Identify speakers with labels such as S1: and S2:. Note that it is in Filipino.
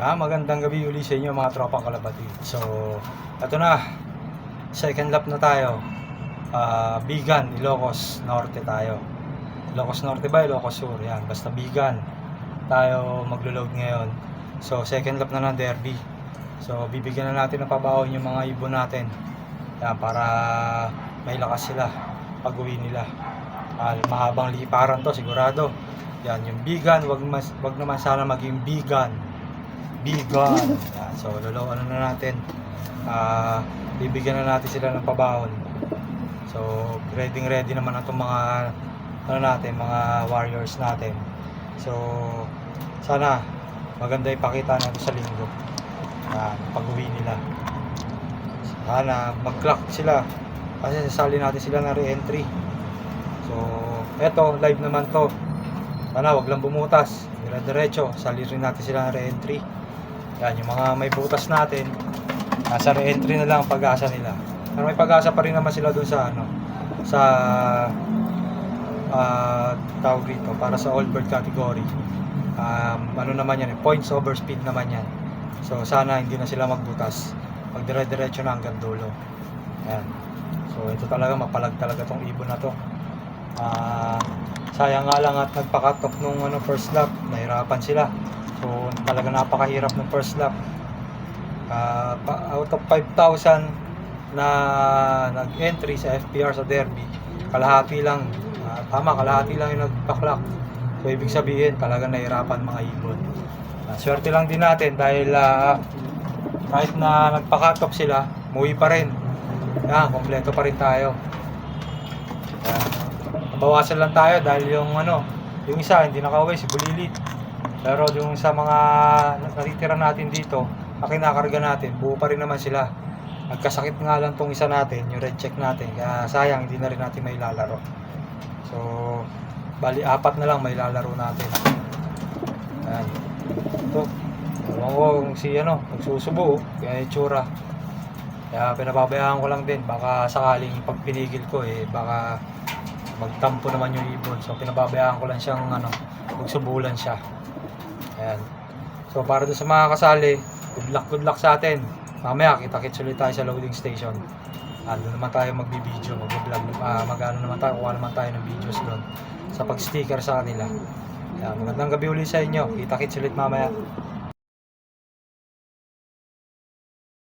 S1: Ah, magandang gabi uli sa inyo mga tropang kalabati. So, ito na. Second lap na tayo. Ah, Bigan, Ilocos Norte tayo. Ilocos Norte ba? Ilocos Sur. Yan, basta Bigan. Tayo maglo-load ngayon. So, second lap na ng derby. So, bibigyan na natin ng pabaon yung mga ibon natin. Yan, para may lakas sila pag uwi nila. Ah, mahabang liparan to, sigurado. Yan, yung Bigan, wag, mas, wag naman sana maging Bigan. Bigan. Yan, so, ano na natin. Ah, bibigyan na natin sila ng pabaon. So, ready ready naman itong mga ano natin, mga warriors natin. So, sana maganda ipakita natin sa linggo. Yan, pag-uwi nila. Sana mag-clock sila. Kasi sasali natin sila ng re-entry. So, eto, live naman to. Sana wag lang bumutas. Dire-diretso, sali rin natin sila ng re-entry. Yan, yung mga may butas natin, nasa re-entry na lang ang pag-asa nila. Pero may pag-asa pa rin naman sila dun sa ano, sa ah tawag rito, para sa all bird category. Um, ano naman yan, eh, points over speed naman yan. So sana hindi na sila magbutas. Pag dire-diretso na hanggang dulo. Yan. So ito talaga mapalag talaga tong ibon na to. Ah, sayang nga lang at nagpa-cut off nung ano first lap, nahirapan sila. So talaga napakahirap ng first lap. Pa- out of 5,000 na nag-entry sa FPR sa Derby, kalahati lang, ah, tama, kalahati lang yung nagpa-clock. So ibig sabihin, talaga nahirapan mga ibon. Ah, swerte lang din natin dahil ah, kahit na nagpa-cut off sila, muwi pa rin. Yan, kompleto pa rin tayo. Yan. Nabawasan lang tayo dahil yung ano, yung isa hindi nakauwi si Bulilit. Pero yung sa mga natitira natin dito, na kinakarga natin, buo pa rin naman sila. Nagkasakit nga lang tong isa natin, yung red check natin. Kaya sayang, hindi na rin natin may lalaro. So, bali apat na lang may lalaro natin. Ayan. Ito. Ewan ko kung si ano, nagsusubo, kaya itsura. Kaya pinababayaan ko lang din, baka sakaling pag ko eh, baka magtampo naman yung ibon. So pinababayaan ko lang siyang ano, magsubulan siya. Ayan. So para doon sa mga kasali, good luck, good luck sa atin. Mamaya kita-kits ulit tayo sa loading station. Ando naman tayo magbibideo, mag-vlog, ah, mag-ano naman tayo, kuha naman tayo ng videos doon sa pag-sticker sa kanila. Ayan, magandang gabi ulit sa inyo. Kita-kits ulit mamaya.